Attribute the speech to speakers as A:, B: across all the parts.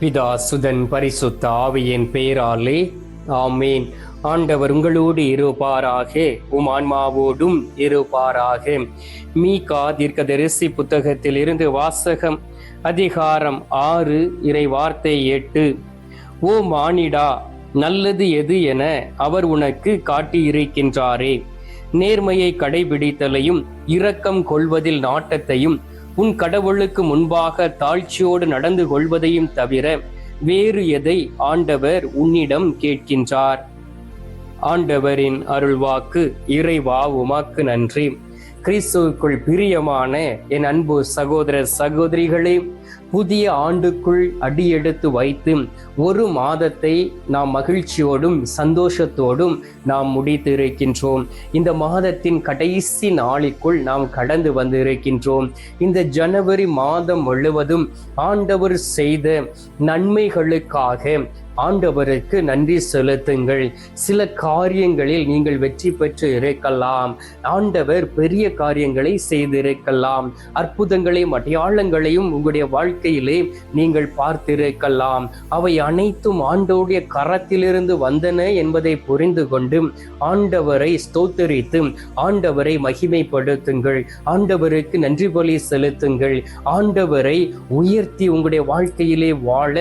A: பிதா சுதன் பரிசுத்த ஆவியின் பெயராலே ஆமேன். ஆண்டவர் உங்களோடு இருப்பாராக உம் ஆன்மாவோடும் இருப்பாராக. மீகா தீர்க்கதரிசி புத்தகத்தில் இருந்து வாசகம் அதிகாரம் ஆறு இறை வார்த்தை எட்டு. ஓ மானிடா நல்லது எது என அவர் உனக்கு காட்டியிருக்கின்றாரே. நேர்மையை கடைபிடித்தலையும் இரக்கம் கொள்வதில் நாட்டத்தையும் உன் கடவுளுக்கு முன்பாக தாழ்ச்சியோடு நடந்து கொள்வதையும் தவிர வேறு எதை ஆண்டவர் உன்னிடம் கேட்கின்றார்? ஆண்டவரின் அருள்வாக்கு இறைவா உமாக்கு நன்றி. கிறிஸ்துவுக்குள் பிரியமான என் அன்பு சகோதர சகோதரிகளே புதிய ஆண்டுக்குள் அடியெடுத்து வைத்து ஒரு மாதத்தை நாம் மகிழ்ச்சியோடும் சந்தோஷத்தோடும் நாம் முடித்து இருக்கின்றோம் இந்த மாதத்தின் கடைசி நாளுக்குள் நாம் கடந்து வந்து இருக்கின்றோம் இந்த ஜனவரி மாதம் முழுவதும் ஆண்டவர் செய்த நன்மைகளுக்காக ஆண்டவருக்கு நன்றி செலுத்துங்கள். சில காரியங்களில் நீங்கள் வெற்றி பெற்று இருக்கலாம். ஆண்டவர் பெரிய காரியங்களை செய்திருக்கலாம். அற்புதங்களையும் அடையாளங்களையும் உங்களுடைய வாழ்க்கையிலே நீங்கள் பார்த்திருக்கலாம். அவை அனைத்தும் ஆண்டோடைய கரத்திலிருந்து வந்தன என்பதை புரிந்து கொண்டு ஆண்டவரை ஸ்தோத்தரித்து ஆண்டவரை மகிமைப்படுத்துங்கள். ஆண்டவருக்கு நன்றி பலி செலுத்துங்கள். ஆண்டவரை உயர்த்தி உங்களுடைய வாழ்க்கையிலே வாழ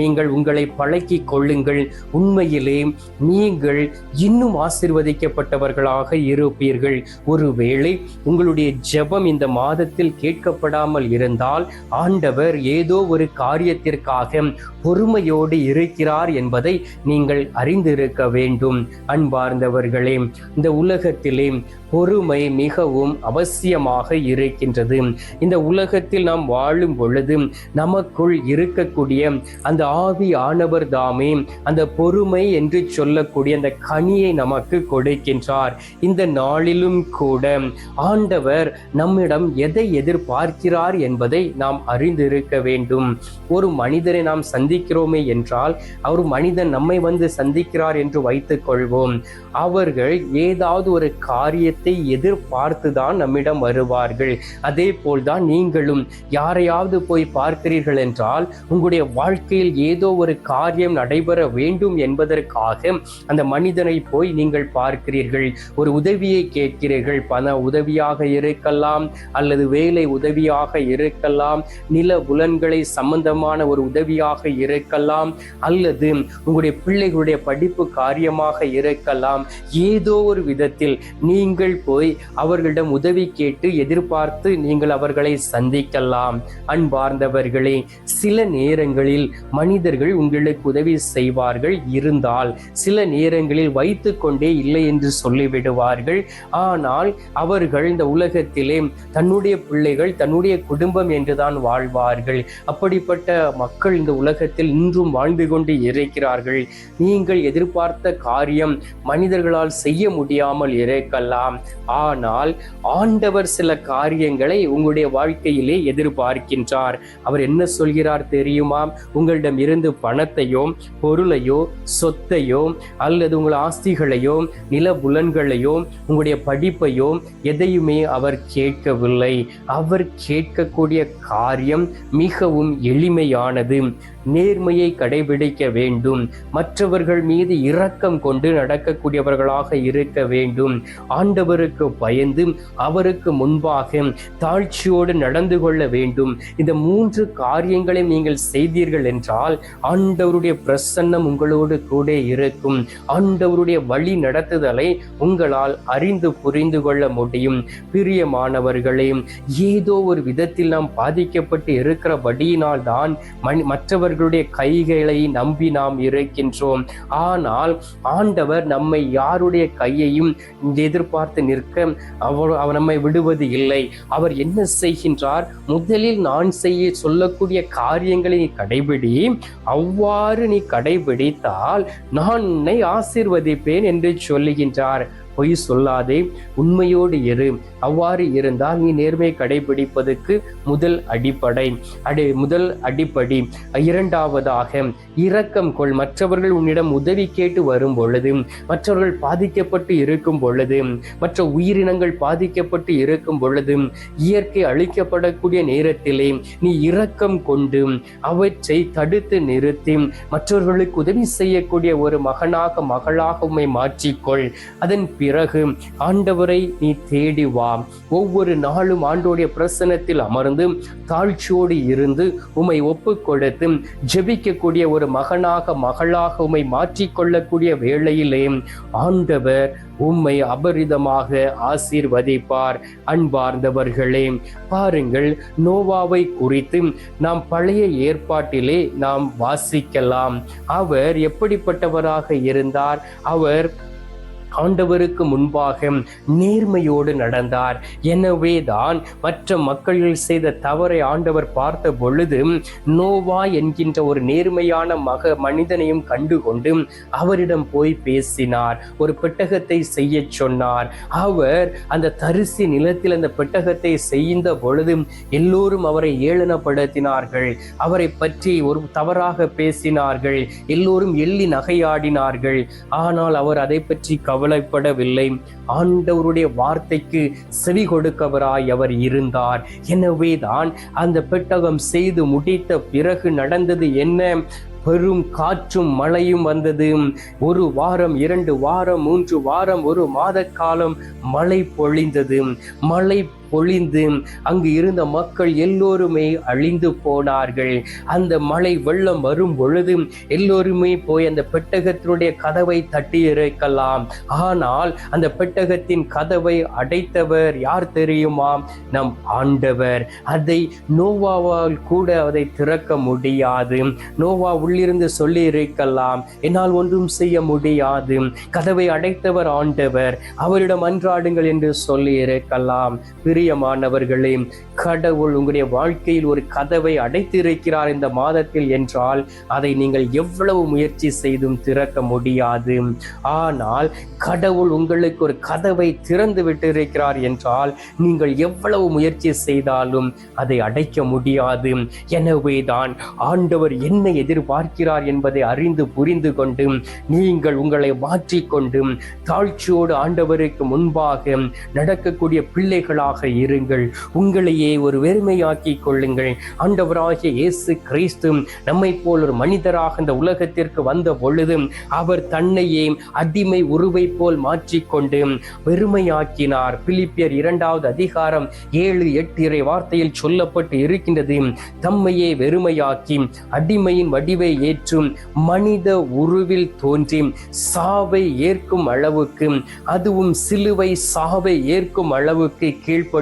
A: நீங்கள் உங்களை பழக்கி கொள்ளுங்கள். உண்மையிலே நீங்கள் இன்னும் ஆசிர்வதிக்கப்பட்டவர்களாக இருப்பீர்கள். ஒருவேளை உங்களுடைய ஜெபம் இந்த மாதத்தில் கேட்கப்படாமல் இருந்தால் ஆண்டவர் ஏதோ ஒரு காரியத்திற்காக பொறுமையோடு இருக்கிறார் என்பதை நீங்கள் அறிந்திருக்க வேண்டும். அன்பார்ந்தவர்களே இந்த உலகத்திலே பொறுமை மிகவும் அவசியமாக இருக்கின்றது. இந்த உலகத்தில் நாம் வாழும் பொழுது நமக்குள் இருக்கக்கூடிய அந்த ஆவி ஆனவர் தாமே அந்த பொறுமை என்று சொல்லக்கூடிய அந்த கனியை நமக்கு கொடுக்கின்றார். இந்த நாளிலும் கூட ஆண்டவர் நம்மிடம் எதை எதிர்பார்க்கிறார் என்பதை நாம் அறிந்திருக்க வேண்டும். ஒரு மனிதரை நாம் சந்திக்கிறோமே என்றால் அவர் மனிதன் நம்மை வந்து சந்திக்கிறார் என்று வைத்துக் கொள்வோம் அவர்கள் ஏதாவது ஒரு காரியத்தை எதிர்பார்த்து தான் நம்மிடம் வருவார்கள். அதே போல்தான் நீங்களும் யாரையாவது போய் பார்க்கிறீர்கள் என்றால் உங்களுடைய வாழ்க்கையில் ஏதோ ஒரு காரியம் நடைபெற வேண்டும் என்பதற்காக அந்த மனிதனை போய் நீங்கள் பார்க்கிறீர்கள். ஒரு உதவியை கேட்கிறீர்கள். பண உதவியாக இருக்கலாம் அல்லது வேலை உதவியாக இருக்கலாம் நில புலன்களை சம்பந்தமான ஒரு உதவியாக இருக்கலாம் அல்லது உங்களுடைய பிள்ளைகளுடைய படிப்பு காரியமாக இருக்கலாம். ஏதோ ஒரு விதத்தில் நீங்கள் போய் அவர்களிடம் உதவி கேட்டு எதிர்பார்த்து நீங்கள் அவர்களை சந்திக்கலாம். அன்பார்ந்தவர்களே சில நேரங்களில் மனிதர்கள் உங்களுக்கு உதவி செய்வார்கள் இருந்தால் சில நேரங்களில் வைத்துக்கொண்டே இல்லை என்று சொல்லிவிடுவார்கள். ஆனால் அவர்கள் இந்த உலகத்திலே தன்னுடைய பிள்ளைகள் தன்னுடைய குடும்பம் என்றுதான் வாழ்வார்கள். அப்படிப்பட்ட மக்கள் இந்த உலகத்தில் இன்றும் வாழ்ந்து கொண்டு இருக்கிறார்கள். நீங்கள் எதிர்பார்த்த காரியம் மனிதர்களால் செய்ய முடியாமல் இருக்கலாம். ஆனால் ஆண்டவர் சில காரியங்களை உங்களுடைய வாழ்க்கையிலே எதிர்பார்க்கின்றார். அவர் என்ன சொல்கிறார் தெரியுமா? உங்களிடம் இருந்து பணத்தையோ பொருளையோ சொத்தையோ அல்லது உங்கள் ஆஸ்திகளையோ நில புலன்களையோ உங்களுடைய படிப்பையோ எதையுமே அவர் கேட்கவில்லை. அவர் கேட்கக்கூடிய காரியம் மிகவும் எளிமையானது. நேர்மையை கடைபிடிக்க வேண்டும். மற்றவர்கள் மீது இரக்கம் கொண்டு நடக்கக்கூடியவர்களாக இருக்க வேண்டும். ஆண்டவர் அவருக்கு பயந்து அவருக்கு முன்பாக தாழ்ச்சியோடு நடந்து கொள்ள வேண்டும். இந்த மூன்று காரியங்களை நீங்கள் செய்தீர்கள் என்றால் ஆண்டவருடைய பிரசன்னம் உங்களோடு கூட இருக்கும். ஆண்டவருடைய வழி நடத்துதலை உங்களால் அறிந்து புரிந்து கொள்ள முடியும். பிரியமானவர்களே ஏதோ ஒரு விதத்தில் நாம் பாதிக்கப்பட்டு இருக்கிறபடியினால் தான் மற்றவர்களுடைய கைகளை நம்பி நாம் இருக்கின்றோம். ஆனால் ஆண்டவர் நம்மை யாருடைய கையையும் எதிர்பார்த்து நிற்க அவர் அவர் நம்மை விடுவது இல்லை. அவர் என்ன செய்கின்றார்? முதலில் நான் செய்ய சொல்லக்கூடிய காரியங்களை நீ கடைபிடி. அவ்வாறு நீ கடைபிடித்தால் நான் உன்னை ஆசிர்வதிப்பேன் என்று சொல்லுகின்றார். பொய் சொல்லாதே உண்மையோடு இரு. அவ்வாறு இருந்தால் நீ நேர்மை கடைபிடிப்பதற்கு முதல் அடிப்படை. அடி முதல் அடிப்படை. இரண்டாவதாக இரக்கம் கொள். மற்றவர்கள் உன்னிடம் உதவி கேட்டு வரும் பொழுது மற்றவர்கள் பாதிக்கப்பட்டு இருக்கும் பொழுது மற்ற உயிரினங்கள் பாதிக்கப்பட்டு இருக்கும் பொழுது இயற்கை அழிக்கப்படக்கூடிய நேரத்திலே நீ இரக்கம் கொண்டு அவற்றை தடுத்து நிறுத்தி மற்றவர்களுக்கு உதவி செய்யக்கூடிய ஒரு மகனாக மகளாக உண்மை மாற்றிக்கொள். அதன் பிறகு ஆண்டவரை நீ தேடி வா. ஒவ்வொரு நாளும் ஆண்டோடைய பிரசனத்தில் அமர்ந்து தாழ்ச்சியோடு இருந்து உம்மை ஒப்பு கொடுத்து ஜெபிக்கக்கூடிய ஒரு மகனாக மகளாக உமை மாற்றிக்கொள்ளக்கூடிய வேளையிலே ஆண்டவர் உம்மை அபரிதமாக ஆசீர்வதிப்பார். அன்பார்ந்தவர்களே பாருங்கள் நோவாவை குறித்து நாம் பழைய ஏற்பாட்டிலே நாம் வாசிக்கலாம். அவர் எப்படிப்பட்டவராக இருந்தார்? அவர் ஆண்டவருக்கு முன்பாக நேர்மையோடு நடந்தார். எனவே தான் மற்ற மக்கள் செய்த தவறை ஆண்டவர் பார்த்த பொழுது நோவா என்கின்ற ஒரு நேர்மையான மக மனிதனையும் கண்டுகொண்டு அவரிடம் போய் பேசினார். ஒரு பெட்டகத்தை செய்ய சொன்னார். அவர் அந்த தரிசி நிலத்தில் அந்த பெட்டகத்தை செய்த பொழுது எல்லோரும் அவரை ஏளனப்படுத்தினார்கள். அவரை பற்றி ஒரு தவறாக பேசினார்கள். எல்லோரும் எள்ளி நகையாடினார்கள். ஆனால் அவர் அதை பற்றி கவ கவலைப்படவில்லை. ஆண்டவருடைய வார்த்தைக்கு செவி கொடுக்கவராய் அவர் இருந்தார். எனவே தான் அந்த பெட்டகம் செய்து முடித்த பிறகு நடந்தது என்ன? பெரும் காற்றும் மழையும் வந்தது. ஒரு வாரம் இரண்டு வாரம் மூன்று வாரம் ஒரு மாத காலம் மழை பொழிந்தது. மழை பொழிந்து அங்கு இருந்த மக்கள் எல்லோருமே அழிந்து போனார்கள். அந்த மழை வெள்ளம் வரும் பொழுது எல்லோருமே போய் அந்த பெட்டகத்தினுடைய கதவை தட்டி இறக்கலாம். ஆனால் அந்த பெட்டகத்தின் கதவை அடைத்தவர் யார் தெரியுமா? நம் ஆண்டவர். அதை நோவாவால் கூட அதை திறக்க முடியாது. நோவா உள்ளிருந்து சொல்லி இருக்கலாம் என்னால் ஒன்றும் செய்ய முடியாது. கதவை அடைத்தவர் ஆண்டவர். அவரிடம் அன்றாடுங்கள் என்று சொல்லி இருக்கலாம் பிரி பிரியமானவர்களே கடவுள் உங்களுடைய வாழ்க்கையில் ஒரு கதவை அடைத்திருக்கிறார் இந்த மாதத்தில் என்றால் அதை நீங்கள் எவ்வளவு முயற்சி செய்தும் திறக்க முடியாது. ஆனால் கடவுள் உங்களுக்கு ஒரு கதவை திறந்து விட்டிருக்கிறார் என்றால் நீங்கள் எவ்வளவு முயற்சி செய்தாலும் அதை அடைக்க முடியாது. எனவே தான் ஆண்டவர் என்ன எதிர்பார்க்கிறார் என்பதை அறிந்து புரிந்து கொண்டு நீங்கள் உங்களை மாற்றிக்கொண்டு தாழ்ச்சியோடு ஆண்டவருக்கு முன்பாக நடக்கக்கூடிய பிள்ளைகளாக இருங்கள். உங்களையே ஒரு வெறுமையாக்கி கொள்ளுங்கள். ஆண்டவராகிய இயேசு கிறிஸ்து நம்மை போல் ஒரு மனிதராக இந்த உலகத்திற்கு வந்த பொழுது அவர் தன்னையே அடிமை உருவை போல் மாற்றிக்கொண்டு வெறுமையாக்கினார். பிலிப்பியர் இரண்டாவது அதிகாரம் ஏழு எட்டு இறை வார்த்தையில் சொல்லப்பட்டு இருக்கின்றது. தம்மையே வெறுமையாக்கி அடிமையின் வடிவை ஏற்றும் மனித உருவில் தோன்றி சாவை ஏற்கும் அளவுக்கு அதுவும் சிலுவை சாவை ஏற்கும் அளவுக்கு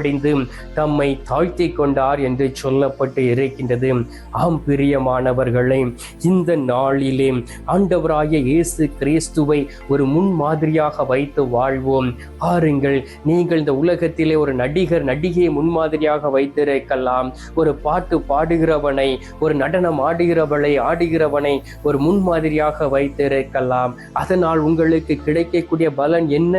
A: கீழ்ப்படிந்து தம்மை தாழ்த்தி கொண்டார் என்று சொல்லப்பட்டு இருக்கின்றது. ஆம் பிரியமானவர்களே இந்த நாளிலே ஆண்டவராய இயேசு கிறிஸ்துவை ஒரு முன்மாதிரியாக வைத்து வாழ்வோம். பாருங்கள் நீங்கள் இந்த உலகத்திலே ஒரு நடிகர் நடிகையை முன்மாதிரியாக வைத்திருக்கலாம். ஒரு பாட்டு பாடுகிறவனை ஒரு நடனம் ஆடுகிறவளை ஆடுகிறவனை ஒரு முன்மாதிரியாக வைத்திருக்கலாம். அதனால் உங்களுக்கு கிடைக்கக்கூடிய பலன் என்ன?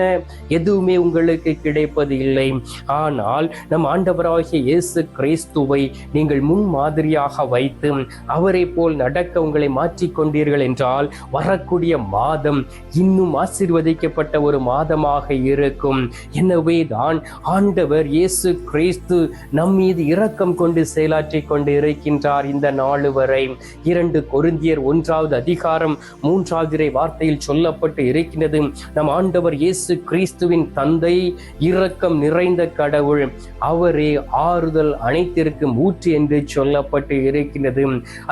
A: எதுவுமே உங்களுக்கு கிடைப்பது இல்லை ஆனால் ஆனால் நம் ஆண்டவராகிய இயேசு கிறிஸ்துவை நீங்கள் முன் மாதிரியாக வைத்து அவரை போல் நடக்க உங்களை மாற்றிக்கொண்டீர்கள் என்றால் வரக்கூடிய மாதம் இன்னும் ஆசீர்வதிக்கப்பட்ட ஒரு மாதமாக இருக்கும். எனவே தான் ஆண்டவர் இயேசு கிறிஸ்து நம் மீது இரக்கம் கொண்டு செயலாற்றிக் கொண்டு இருக்கின்றார் இந்த நாள் வரை. இரண்டு கொருந்தியர் ஒன்றாவது அதிகாரம் மூன்றாவது வார்த்தையில் சொல்லப்பட்டு இருக்கின்றது நம் ஆண்டவர் இயேசு கிறிஸ்துவின் தந்தை இரக்கம் நிறைந்த கடவுள். அவரே ஆறுதல் அனைத்திற்கும் ஊற்று என்று சொல்லப்பட்டு இருக்கின்றது.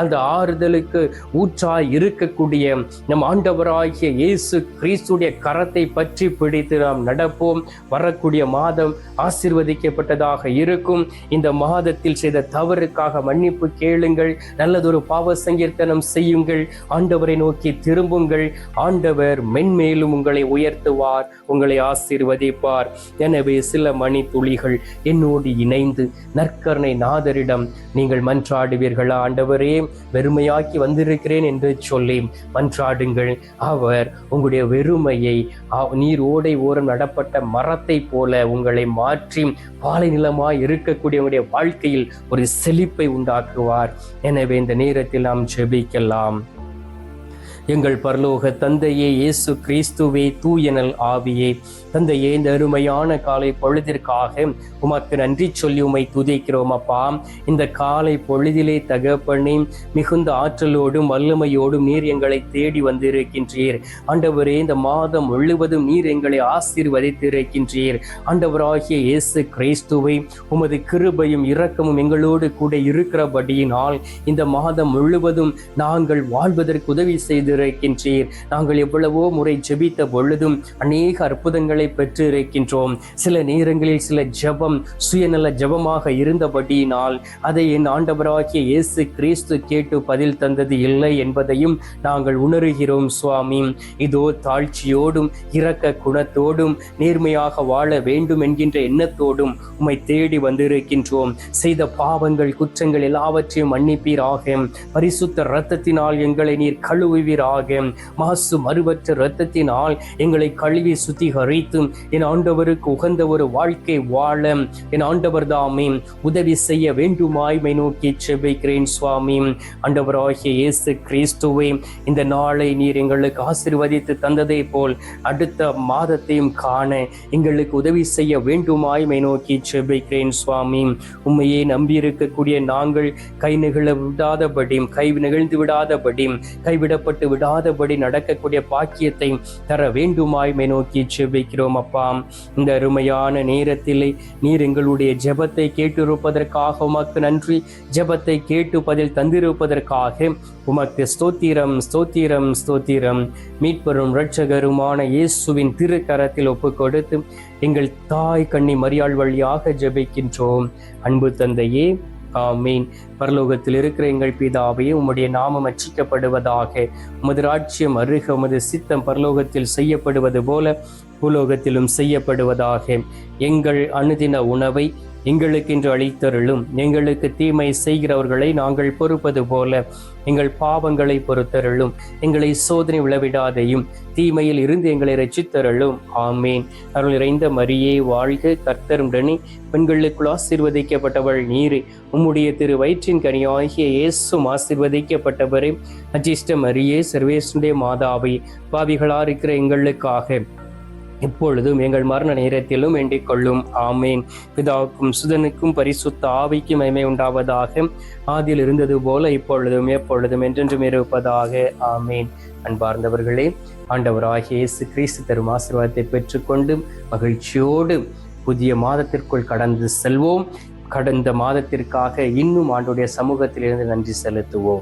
A: அந்த ஆறுதலுக்கு ஊற்றாய் இருக்கக்கூடிய நம் ஆண்டவராகிய இயேசு கிறிஸ்துடைய கரத்தை பற்றி பிடித்து நாம் நடப்போம். வரக்கூடிய மாதம் ஆசிர்வதிக்கப்பட்டதாக இருக்கும். இந்த மாதத்தில் செய்த தவறுக்காக மன்னிப்பு கேளுங்கள். நல்லதொரு பாவ சங்கீர்த்தனம் செய்யுங்கள். ஆண்டவரை நோக்கி திரும்புங்கள். ஆண்டவர் மென்மேலும் உங்களை உயர்த்துவார் உங்களை ஆசீர்வதிப்பார். எனவே சில மணி துளிகள் பிள்ளைகள் என்னோடு இணைந்து நற்கருணை நாதரிடம் நீங்கள் மன்றாடுவீர்களா? ஆண்டவரே வெறுமையாக்கி வந்திருக்கிறேன் என்று சொல்லி மன்றாடுங்கள். அவர் உங்களுடைய வெறுமையை ஆ- நீர் ஓடை ஓரம் நடப்பட்ட மரத்தை போல உங்களை மாற்றி பாலை நிலமாய் இருக்கக்கூடிய உங்களுடைய வாழ்க்கையில் ஒரு செழிப்பை உண்டாக்குவார். எனவே இந்த நேரத்தில் நாம் ஜெபிக்கலாம். எங்கள் பரலோக தந்தையே இயேசு கிறிஸ்துவே தூயனல் ஆவியே. தந்தையே இந்த அருமையான காலை பொழுதிற்காக உமக்கு நன்றி சொல்லி உமை துதிக்கிறோம் அப்பா. இந்த காலை பொழுதிலே தகப்பண்ணி மிகுந்த ஆற்றலோடும் வல்லமையோடும் நீர் எங்களை தேடி வந்திருக்கின்றீர். ஆண்டவரே இந்த மாதம் முழுவதும் நீர் எங்களை ஆசீர்வதித்திருக்கின்றீர். ஆண்டவராகிய இயேசு கிறிஸ்துவை உமது கிருபையும் இரக்கமும் எங்களோடு கூட இருக்கிறபடியினால் இந்த மாதம் முழுவதும் நாங்கள் வாழ்வதற்கு உதவி செய்து பெற்றிருக்கின்றீர். நாங்கள் எவ்வளவோ முறை ஜெபித்த பொழுதும் அநேக அற்புதங்களை பெற்றிருக்கின்றோம். சில நேரங்களில் சில ஜெபம் சுயநல ஜபமாக இருந்தபடியினால் அதை என் ஆண்டவராகிய இயேசு கிறிஸ்து கேட்டு பதில் தந்தது இல்லை என்பதையும் நாங்கள் உணர்கிறோம் சுவாமி. இதோ தாழ்ச்சியோடும் இரக்க குணத்தோடும் நேர்மையாக வாழ வேண்டும் என்கின்ற எண்ணத்தோடும் உம்மை தேடி வந்திருக்கின்றோம். செய்த பாவங்கள் குற்றங்கள் எல்லாவற்றையும் மன்னிப்பீராக. பரிசுத்த இரத்தத்தினால் எங்களை நீர் கழுவுவீராக. மாசு மறுபற்ற இரத்தத்தினால் எங்களை கழுவி சுத்திகரித்து என் ஆண்டவருக்கு உகந்த ஒரு வாழ்க்கை வாழ என் ஆண்டவர் தாமே உதவி செய்ய வேண்டுமாய்மை நோக்கி செபிக்கிறேன் சுவாமி. ஆண்டவராகிய இயேசு கிறிஸ்துவை இந்த நாளை நீர் எங்களுக்கு ஆசிர்வதித்து தந்ததை போல் அடுத்த மாதத்தையும் காண எங்களுக்கு உதவி செய்ய வேண்டுமாய்மை நோக்கி செபிக்கிறேன் சுவாமி. உண்மையே நம்பியிருக்கக்கூடிய நாங்கள் கை நிகழ விடாதபடி கை நிகழ்ந்து விடாதபடி கைவிடப்பட்டு விடாதபடி நடக்கக்கூடிய பாக்கியத்தை தர வேண்டுமாய்மை நோக்கி செபிக்கிறோம் அப்பா. இந்த அருமையான நேரத்திலே நீர் எங்களுடைய ஜெபத்தை கேட்டிருப்பதற்காக உமக்கு நன்றி. ஜெபத்தை கேட்டு பதில் தந்திருப்பதற்காக உமக்கு ஸ்தோத்திரம் ஸ்தோத்திரம் ஸ்தோத்திரம். மீட்பெறும் இரட்சகருமான இயேசுவின் திருக்கரத்தில் ஒப்பு கொடுத்து எங்கள் தாய் கண்ணி மரியாள் வழியாக ஜெபிக்கின்றோம். அன்பு தந்தையே ஆமீன். பரலோகத்தில் இருக்கிற எங்கள் பிதாவே உம்முடைய நாமம் அச்சிக்கப்படுவதாக உமது ராட்சியம் அருக உமது சித்தம் பரலோகத்தில் செய்யப்படுவது போல பூலோகத்திலும் செய்யப்படுவதாக. எங்கள் அனுதின உணவை எங்களுக்கென்று அளித்தருளும். எங்களுக்கு தீமை செய்கிறவர்களை நாங்கள் பொறுப்பது போல எங்கள் பாவங்களை பொறுத்தருளும். எங்களை சோதனை விழவிடாதையும் தீமையில் இருந்து எங்களை ரச்சித்தருளும் ஆமேன். அருள் நிறைந்த மரியே வாழ்க கர்த்தருடனே பெண்களுக்குள் ஆசீர்வதிக்கப்பட்டவள் நீரே. உம்முடைய திரு வயிற்றின் கனியாகிய இயேசும் ஆசீர்வதிக்கப்பட்டவரே. அஜிஷ்ட மரியே சர்வேசுடைய மாதாவை. பாவிகளா இருக்கிற எங்களுக்காக இப்பொழுதும் எங்கள் மரண நேரத்திலும் வேண்டிக் கொள்ளும் ஆமேன். பிதாவுக்கும் சுதனுக்கும் பரிசுத்த ஆவிக்கும் மைமை உண்டாவதாக. ஆதியில் இருந்தது போல இப்பொழுதும் எப்பொழுதும் என்றென்றும் இருப்பதாக. ஆமேன். அன்பார்ந்தவர்களே ஆண்டவராகிய இயேசு கிறிஸ்து தரும் ஆசீர்வாதத்தை பெற்றுக்கொண்டு மகிழ்ச்சியோடு புதிய மாதத்திற்குள் கடந்து செல்வோம். கடந்த மாதத்திற்காக இன்னும் ஆண்டுடைய சமூகத்திலிருந்து நன்றி செலுத்துவோம்.